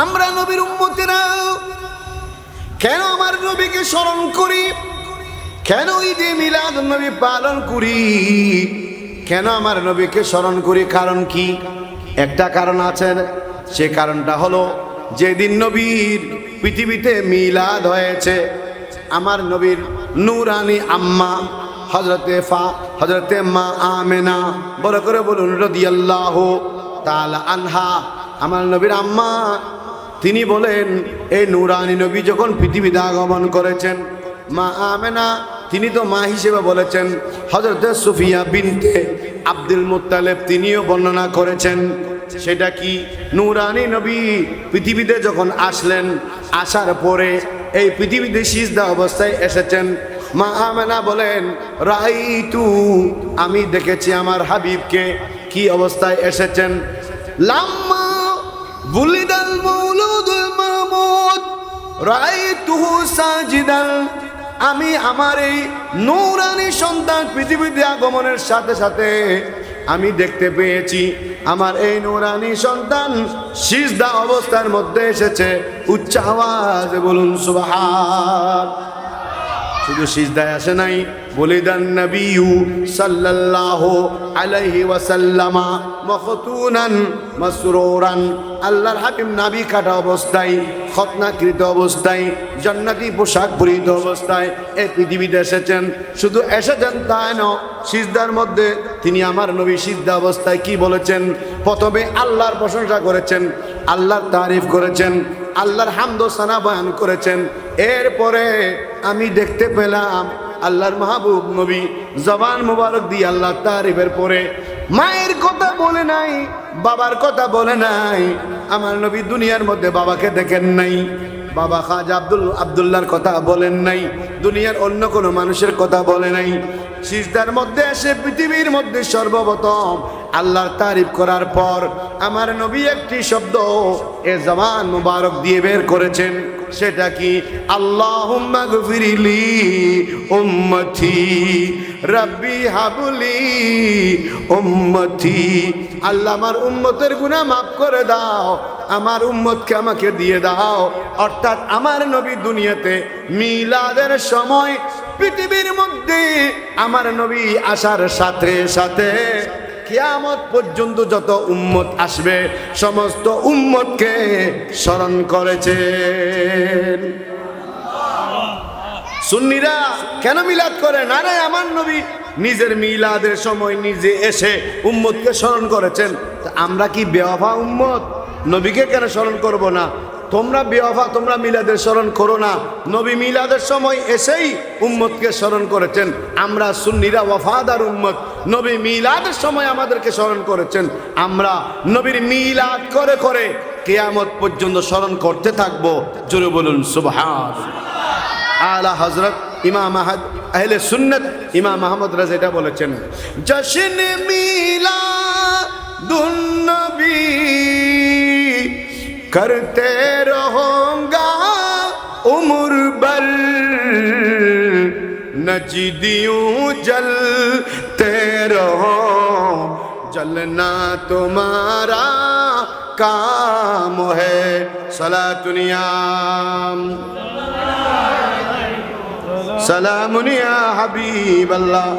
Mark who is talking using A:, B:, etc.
A: আমরা নবীর উম্মতেরা, কেন আমার নবীকে স্মরণ করি? কেন ঈদে মিলাদ নবী পালন করি? কেন আমার নবীকে স্মরণ করি? কারণ কি? একটা কারণ আছে, সে কারণটা হলো যেদিন নবীর পৃথিবীতে মিলাদ হয়েছে, আমার নবীর নূরানি আম্মা হজরতে ফা হজরতে মা আমেনা, বড় করে বলুন, রদিয়াল্লাহ তাল আনহা আমার নবীর আম্মা, তিনি বলেন এই নুরানি নবী যখন পৃথিবীতে আগমন করেছেন, মা আমেনা, তিনি তো মা হিসেবে বলেছেন হজরত সুফিয়া বিনতে আব্দুল মুত্তালেব তিনিও বর্ণনা করেছেন, সেটা কি? নুরানি নবী পৃথিবীতে যখন আসলেন, আসার পরে এই পৃথিবীতে সিজদা অবস্থায় এসেছেন, মা আমেনা বলেন, রাইতু, আমি দেখেছি আমার হাবিবকে কি অবস্থায় এসেছেন। লাম্মা ولد المولود المولود রাইতুহু সাজিদান আমি আমার এই নূরানি সন্তান পৃথিবীতে আগমনের সাথে সাথে আমি দেখতে পেয়েছি আমার এই নূরানি সন্তান সিজদা অবস্থার মধ্যে এসেছে উচ্চ আওয়াজে বলুন সুবহান শুধু সিজদায় আসে নাই। বলিদান নবিয়ু সাল্লাল্লাহু আলাইহি ওয়াসাল্লামা মখতুনান মাসরুরান। আল্লাহর হাবিব নাবি কাটা অবস্থায় খতনাকৃত অবস্থায়, জান্নাতি পোশাক পরিহিত অবস্থায় এই পৃথিবীতে এসেছেন। শুধু এসেছেন তাই ন, সিজদার মধ্যে তিনি আমার নবী সিদ্ধা অবস্থায় কি বলেছেন? প্রথমে আল্লাহর প্রশংসা করেছেন, আল্লাহর তারিফ করেছেন আল্লাহর হামদ সানা বয়ান করেছেন। এরপরে আমি দেখতে পেলাম আল্লাহর মাহবুব নবী জবান মুবারক দিয়ে আল্লাহ তারিফের পরে মায়ের কথা বলে নাই, বাবার কথা বলে নাই, আমার নবী দুনিয়ার মধ্যে বাবাকে দেখেন নাই, বাবা খাজ আব্দুল, আবদুল্লাহর কথা বলেন নাই, দুনিয়ার অন্য কোনো মানুষের কথা বলে নাই সিজদার মধ্যে এসে পৃথিবীর মধ্যে সর্বপ্রথম আল্লাহর তারিফ করার পর আমার নবী একটি শব্দ এ জবান মুবারক দিয়ে বের করেছেন। সেটা কি? আল্লাহুম্মা গফিরিলি উম্মতি, রব্বি হাবলি উম্মতি। আল্লাহ আমার উম্মতের গুনাহ মাফ করে দাও। আমার উম্মতকে আমাকে দিয়ে দাও। অর্থাৎ আমার নবী দুনিয়াতে মিলাদের সময় পৃথিবীর মধ্যে আমার নবী আসার সাথে সাথে কিয়ামত পর্যন্ত যত উম্মত আসবে, সমস্ত উম্মতকে স্মরণ করেছেন সুন্নিরা কেন মিলাদ করে? না রে, আমার নবী নিজের মিলাদের সময় নিজে এসে উম্মতকে স্মরণ করেছেন। আমরা কি বেওয়াফা উম্মত? নবীকে কেন স্মরণ করব না? তোমরা বেওয়াফা, তোমরা মিলাদের স্মরণ করো না। নবী মিলাদের সময় এসেই উম্মতকে স্মরণ করেছেন। আমরা সুন্নিরা ওয়াফাদার উম্মত। নবী মিলাদের সময় আমাদেরকে স্মরণ করেছেন। আমরা নবীর মিলাদ করে করে কেয়ামত পর্যন্ত স্মরণ করতে থাকব। জোরে বলুন সুবহান আলা হজরত ইমাম আহলে সুন্নত ইমাম আহমদ রাজ এটা বলেছেন জশন মিলা দুন্নবী کرتے رہوں گا عمر بل۔ نجدیوں جل تیرو جلنا تمہارا کام ہے۔ سلا تنیام سلام حبیب اللہ۔